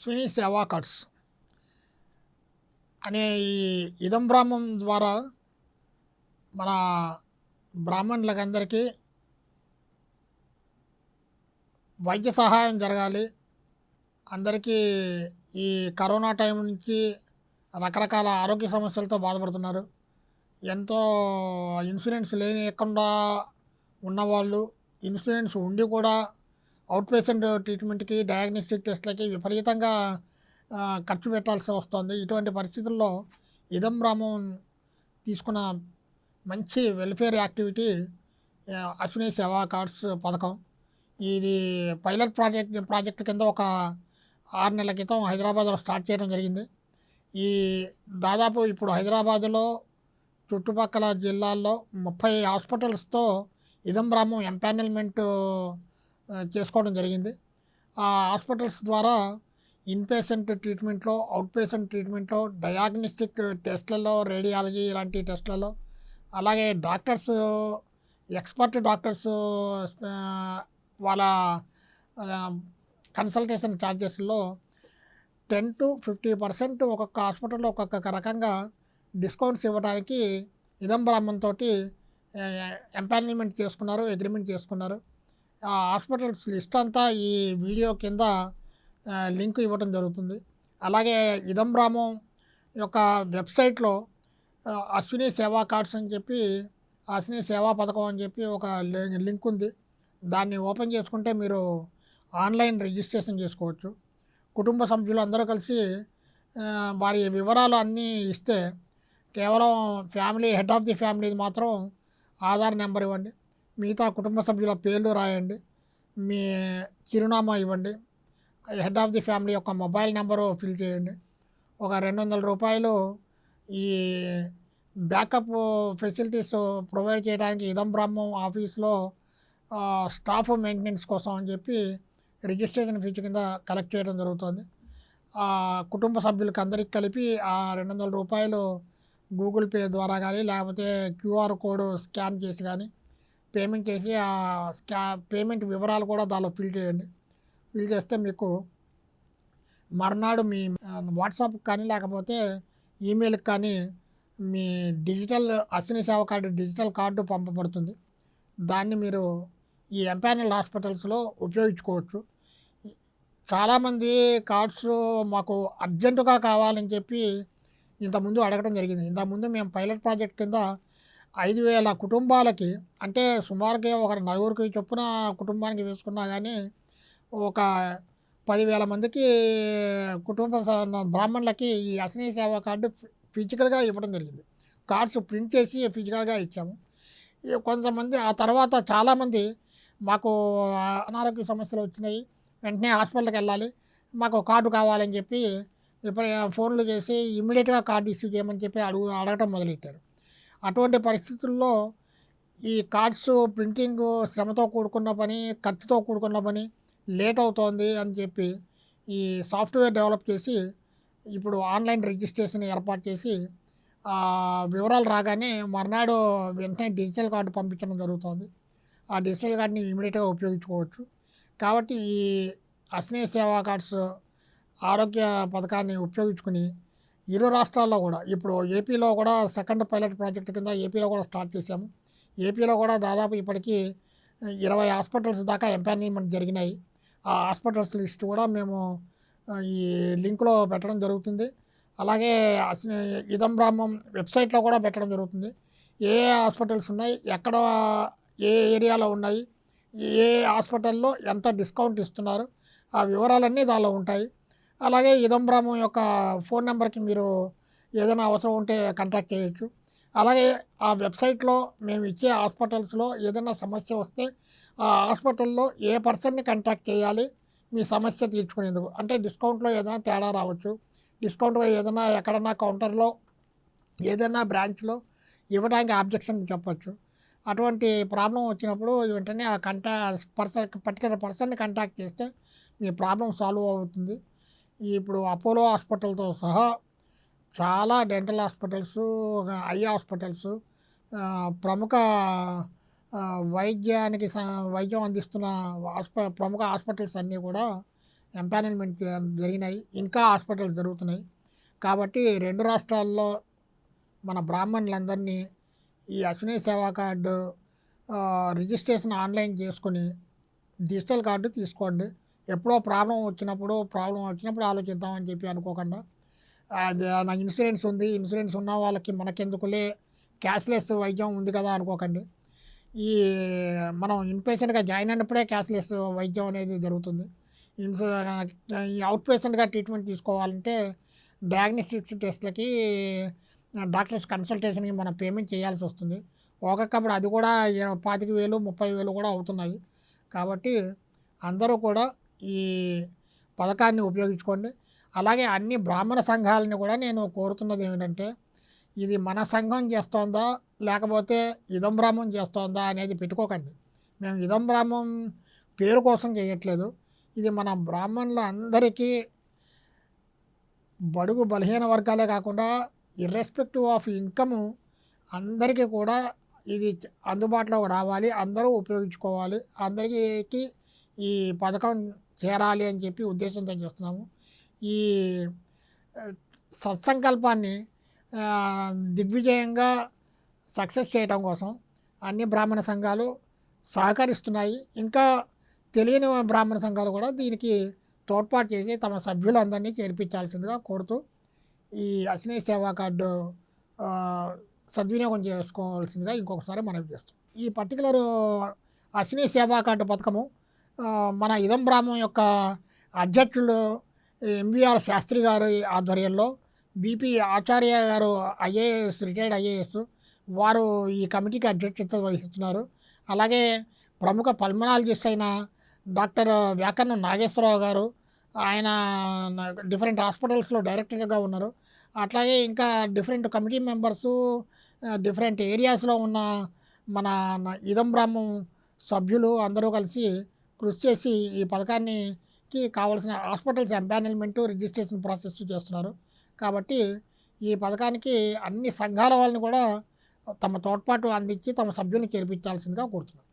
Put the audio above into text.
అశ్విని సేవా అనే ఈ ఇదం బ్రాహ్మం ద్వారా మన బ్రాహ్మణులకందరికీ వైద్య సహాయం జరగాలి. అందరికీ ఈ కరోనా టైం నుంచి రకరకాల ఆరోగ్య సమస్యలతో బాధపడుతున్నారు. ఎంతో ఇన్సూరెన్స్ లేకుండా ఉన్నవాళ్ళు ఇన్సూరెన్స్ ఉండి కూడా అవుట్ పేషెంట్ ట్రీట్మెంట్కి డయాగ్నోస్టిక్ టెస్ట్లకి విపరీతంగా ఖర్చు పెట్టాల్సి వస్తుంది. ఇటువంటి పరిస్థితుల్లో ఇదం రామం తీసుకున్న మంచి వెల్ఫేర్ యాక్టివిటీ అశ్విని సేవా కార్డ్స్ పథకం. ఇది పైలట్ ప్రాజెక్ట్ ప్రాజెక్ట్ కింద ఒక ఆరు నెలల క్రితం హైదరాబాద్లో స్టార్ట్ చేయడం జరిగింది. ఈ దాదాపు ఇప్పుడు హైదరాబాద్లో చుట్టుపక్కల జిల్లాల్లో ముప్పై హాస్పిటల్స్తో ఇదం రామం ఎంపానల్మెంటు చేసుకోవడం జరిగింది. ఆ హాస్పిటల్స్ ద్వారా ఇన్పేషెంట్ ట్రీట్మెంట్లో అవుట్ పేషెంట్ ట్రీట్మెంట్లో డయాగ్నోస్టిక్ టెస్ట్లలో రేడియాలజీ ఇలాంటి టెస్ట్లలో అలాగే డాక్టర్స్ ఎక్స్పర్ట్ డాక్టర్స్ వాళ్ళ కన్సల్టేషన్ ఛార్జెస్లో టెన్ టు ఫిఫ్టీ పర్సెంట్ ఒక్కొక్క హాస్పిటల్లో ఒక్కొక్క రకంగా డిస్కౌంట్స్ ఇవ్వడానికి ఇదం తోటి ఎంపానల్మెంట్ చేసుకున్నారు అగ్రిమెంట్ చేసుకున్నారు. ఆ హాస్పిటల్స్ లిస్ట్ అంతా ఈ వీడియో కింద లింక్ ఇవ్వడం జరుగుతుంది. అలాగే ఇదంబ్రామం యొక్క వెబ్సైట్లో అశ్విని సేవా కార్డ్స్ అని చెప్పి అశ్విని సేవా పథకం అని చెప్పి ఒక లింక్ ఉంది. దాన్ని ఓపెన్ చేసుకుంటే మీరు ఆన్లైన్ రిజిస్ట్రేషన్ చేసుకోవచ్చు. కుటుంబ సభ్యులు అందరూ కలిసి వారి వివరాలు అన్నీ ఇస్తే కేవలం ఫ్యామిలీ హెడ్ ఆఫ్ ది ఫ్యామిలీది మాత్రం ఆధార్ నెంబర్ ఇవ్వండి. మిగతా కుటుంబ సభ్యుల పేర్లు రాయండి. మీ చిరునామా ఇవ్వండి. హెడ్ ఆఫ్ ది ఫ్యామిలీ యొక్క మొబైల్ నెంబరు ఫిల్ చేయండి. ఒక రెండు వందల రూపాయలు ఈ బ్యాకప్ ఫెసిలిటీస్ ప్రొవైడ్ చేయడానికి ఇదం బ్రహ్మం ఆఫీస్లో స్టాఫ్ మెయింటెనెన్స్ కోసం అని చెప్పి రిజిస్ట్రేషన్ ఫీజు కింద కలెక్ట్ చేయడం జరుగుతుంది. ఆ కుటుంబ సభ్యులకి అందరికి కలిపి ఆ రెండు వందల రూపాయలు గూగుల్ పే ద్వారా కానీ లేకపోతే క్యూఆర్ కోడ్ స్కాన్ చేసి కానీ పేమెంట్ చేసి ఆ స్కా పేమెంట్ వివరాలు కూడా దానిలో ఫిల్ చేయండి. ఫిల్ చేస్తే మీకు మర్నాడు మీ వాట్సాప్ కానీ లేకపోతే ఈమెయిల్కి కానీ మీ డిజిటల్ అశ్విని సేవ కార్డు డిజిటల్ కార్డు పంపబడుతుంది. దాన్ని మీరు ఈ ఎంపానల్ హాస్పిటల్స్లో ఉపయోగించుకోవచ్చు. చాలామంది కార్డ్స్ మాకు అర్జెంటుగా కావాలని చెప్పి ఇంతకుముందు అడగడం జరిగింది. ఇంతకుముందు మేము పైలట్ ప్రాజెక్ట్ కింద ఐదు వేల కుటుంబాలకి అంటే సుమారుగా ఒక నలుగురికి చొప్పున కుటుంబానికి వేసుకున్నా కానీ ఒక పదివేల మందికి కుటుంబ బ్రాహ్మణులకి ఈ అసనీ సేవ కార్డు ఫిజికల్గా ఇవ్వడం జరిగింది. కార్డ్స్ ప్రింట్ చేసి ఫిజికల్గా ఇచ్చాము. కొంతమంది ఆ తర్వాత చాలామంది మాకు అనారోగ్య సమస్యలు వచ్చినాయి. వెంటనే హాస్పిటల్కి వెళ్ళాలి. మాకు కార్డు కావాలని చెప్పి ఇప్పుడు ఫోన్లు చేసి ఇమ్మీడియట్గా కార్డు ఇష్యూ చేయమని చెప్పి అడుగు అడగటం మొదలెట్టారు. అటువంటి పరిస్థితుల్లో ఈ కార్డ్స్ ప్రింటింగ్ శ్రమతో కూడుకున్న పని ఖర్చుతో కూడుకున్న పని లేట్ అవుతోంది అని చెప్పి ఈ సాఫ్ట్వేర్ డెవలప్ చేసి ఇప్పుడు ఆన్లైన్ రిజిస్ట్రేషన్ ఏర్పాటు చేసి వివరాలు రాగానే మర్నాడు వెంటనే డిజిటల్ కార్డు పంపించడం జరుగుతుంది. ఆ డిజిటల్ కార్డుని ఇమీడియట్గా ఉపయోగించుకోవచ్చు. కాబట్టి ఈ అశ్విని సేవా కార్డ్స్ ఆరోగ్య పథకాన్ని ఉపయోగించుకుని ఇరు రాష్ట్రాల్లో కూడా. ఇప్పుడు ఏపీలో కూడా సెకండ్ పైలట్ ప్రాజెక్ట్ కింద ఏపీలో కూడా స్టార్ట్ చేశాము. ఏపీలో కూడా దాదాపు ఇప్పటికీ ఇరవై హాస్పిటల్స్ దాకా ఎంపానల్మెంట్ జరిగినాయి. ఆ హాస్పిటల్స్ లిస్ట్ కూడా మేము ఈ లింక్లో పెట్టడం జరుగుతుంది. అలాగే అశ్విని ఇదం బ్రాహ్మం వెబ్సైట్లో కూడా పెట్టడం జరుగుతుంది. ఏ హాస్పిటల్స్ ఉన్నాయి ఎక్కడ ఏ ఏరియాలో ఉన్నాయి ఏ హాస్పిటల్లో ఎంత డిస్కౌంట్ ఇస్తున్నారు ఆ వివరాలన్నీ దానిలో ఉంటాయి. అలాగే ఇదం యొక్క ఫోన్ నెంబర్కి మీరు ఏదైనా అవసరం ఉంటే కాంటాక్ట్ చేయొచ్చు. అలాగే ఆ వెబ్సైట్లో మేము ఇచ్చే హాస్పిటల్స్లో ఏదైనా సమస్య వస్తే ఆ హాస్పిటల్లో ఏ పర్సన్ని కాంటాక్ట్ చేయాలి మీ సమస్య తీర్చుకునేందుకు. అంటే డిస్కౌంట్లో ఏదైనా తేడా రావచ్చు. డిస్కౌంట్ ఏదైనా ఎక్కడన్నా కౌంటర్లో ఏదైనా బ్రాంచ్లో ఇవ్వడానికి ఆబ్జెక్షన్ చెప్పచ్చు. అటువంటి ప్రాబ్లం వచ్చినప్పుడు వెంటనే ఆ కంటా పర్సన్ పర్టికులర్ పర్సన్ని కాంటాక్ట్ చేస్తే మీ ప్రాబ్లం సాల్వ్ అవుతుంది. ఇప్పుడు అపోలో హాస్పిటల్తో సహా చాలా డెంటల్ హాస్పిటల్స్ ఐ హాస్పిటల్స్ ప్రముఖ వైద్యానికి స- వైద్యం అందిస్తున్న హాస్ప ప్రముఖ హాస్పిటల్స్ అన్నీ కూడా ఎంపానల్మెంట్ జరిగినాయి. ఇంకా హాస్పిటల్స్ జరుగుతున్నాయి. కాబట్టి రెండు రాష్ట్రాల్లో మన బ్రాహ్మణులందరినీ ఈ Ashwini Seva card registration online చేసుకొని డిజిటల్ కార్డు తీసుకోండి. ఎప్పుడో ప్రాబ్లం వచ్చినప్పుడు ప్రాబ్లం వచ్చినప్పుడు ఆలోచిద్దామని చెప్పి అనుకోకుండా అది నా ఇన్సూరెన్స్ ఉంది ఇన్సూరెన్స్ ఉన్న వాళ్ళకి మనకెందుకులే క్యాష్లెస్ వైద్యం ఉంది కదా అనుకోకండి. ఈ మనం ఇన్పేషెంట్గా జాయిన్ అయినప్పుడే క్యాష్లెస్ వైద్యం అనేది జరుగుతుంది. ఇన్సూ ఈ అవుట్ పేషెంట్గా ట్రీట్మెంట్ తీసుకోవాలంటే డయాగ్నోస్టిక్స్ టెస్ట్లకి డాక్టర్స్ కన్సల్టేషన్కి మనం పేమెంట్ చేయాల్సి వస్తుంది. ఒక్కొక్కప్పుడు అది కూడా పాతిక వేలు ముప్పై వేలు కూడా అవుతున్నాయి. కాబట్టి అందరూ కూడా ఈ పథకాన్ని ఉపయోగించుకోండి. అలాగే అన్ని బ్రాహ్మణ సంఘాలని కూడా నేను కోరుతున్నది ఏమిటంటే ఇది మన సంఘం చేస్తోందా లేకపోతే ఇదం బ్రాహ్మం చేస్తోందా అనేది పెట్టుకోకండి. మేము ఇదం బ్రాహ్మం పేరు కోసం చేయట్లేదు. ఇది మన బ్రాహ్మణుల అందరికీ బడుగు బలహీన వర్గాలే కాకుండా ఇర్రెస్పెక్టివ్ ఆఫ్ ఇన్కమ్ అందరికీ కూడా ఇది అందుబాటులోకి రావాలి. అందరూ ఉపయోగించుకోవాలి. అందరికీ ఈ పథకం చేరాలి అని చెప్పి ఉద్దేశంతో చేస్తున్నాము. ఈ సత్సంకల్పాన్ని దిగ్విజయంగా సక్సెస్ చేయడం కోసం అన్ని బ్రాహ్మణ సంఘాలు సహకరిస్తున్నాయి. ఇంకా తెలియని బ్రాహ్మణ సంఘాలు కూడా దీనికి తోడ్పాటు చేసి తమ సభ్యులందరినీ చేర్పించాల్సిందిగా కోరుతూ ఈ అశ్విని సేవా కార్డు సద్వినియోగం చేసుకోవాల్సిందిగా ఇంకొకసారి మనవి చేస్తాం ఈ పర్టికులర్ అశ్విని సేవా కార్డు పథకము మన ఇదం బ్రాహ్మం యొక్క అధ్యక్షులు ఎంవిఆర్ శాస్త్రి గారి ఆధ్వర్యంలో బీపీ ఆచార్య గారు ఐఏఎస్ రిటైర్డ్ ఐఏఎస్ వారు ఈ కమిటీకి అధ్యక్షత వహిస్తున్నారు. అలాగే ప్రముఖ పల్మనాలజిస్ట్ అయిన డాక్టర్ వ్యాకరణ నాగేశ్వరరావు గారు ఆయన డిఫరెంట్ హాస్పిటల్స్లో డైరెక్టర్గా ఉన్నారు. అట్లాగే ఇంకా డిఫరెంట్ కమిటీ మెంబర్సు డిఫరెంట్ ఏరియాస్లో ఉన్న మన ఇదం బ్రాహ్మం సభ్యులు అందరూ కలిసి కృషి చేసి ఈ పథకానికి కావాల్సిన హాస్పిటల్స్ ఎంపానల్మెంట్ రిజిస్ట్రేషన్ ప్రాసెస్ చేస్తున్నారు. కాబట్టి ఈ పథకానికి అన్ని సంఘాల వాళ్ళని కూడా తమ తోడ్పాటు అందించి తమ సభ్యులను చేర్పించాల్సిందిగా కోరుతున్నాను